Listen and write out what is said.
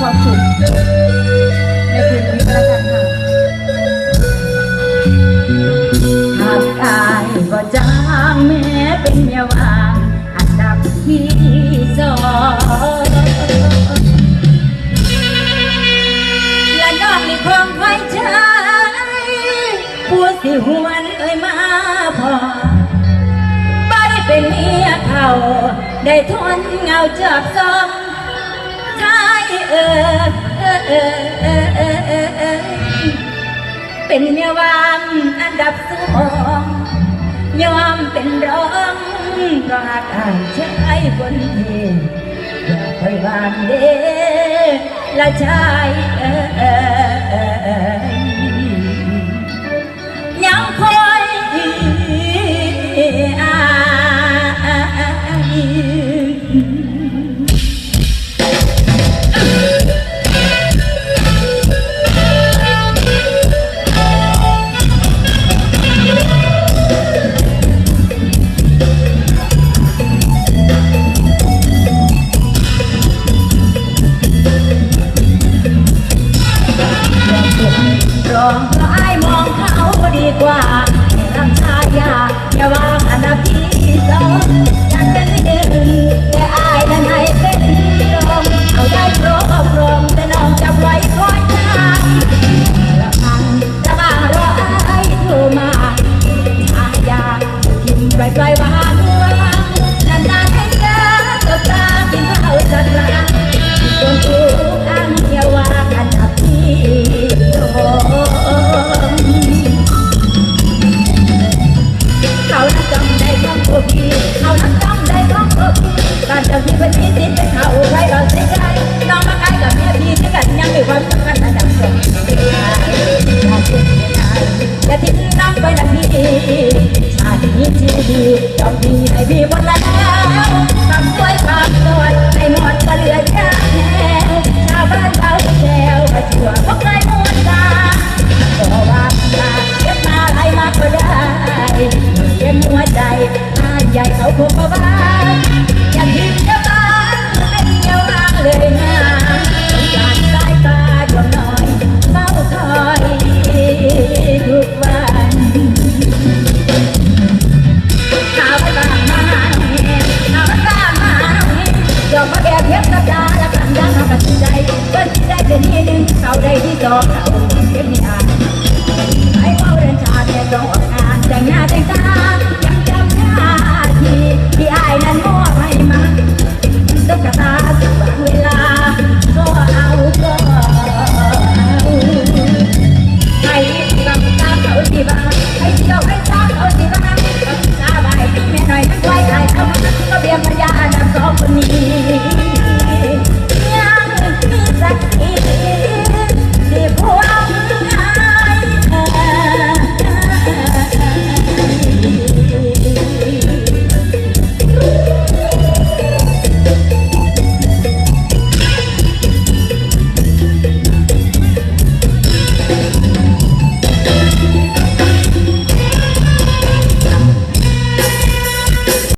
ความสุขในคืนนี้ก็แล้วกันค่ะหากตายก็จางแม้เป็นเมียวางอันดับที่สองและน้องนี่คงไว้ใจผู้สิหวนเอ่ยมาพอบ่ได้เป็นเมียเขาได้ทนเงาจับซอ เออเออเออเออเออเออเออเป็นเมียวางอันดับสองยอมเป็นร้องก็หากอ่านชายบนเทอย่าคอยวางเดละชาย อง องดีให้พี่หมดแล้วทำด้วยความสดให้หมดก็เหลือแค่แหงชาวบ้านเขาแซวมาชัวพวกนายหมดตาก็ว่าตาเก็บมาไรมากก็ได้เย็บหัวใจอาใหญ่เขาคงบ้า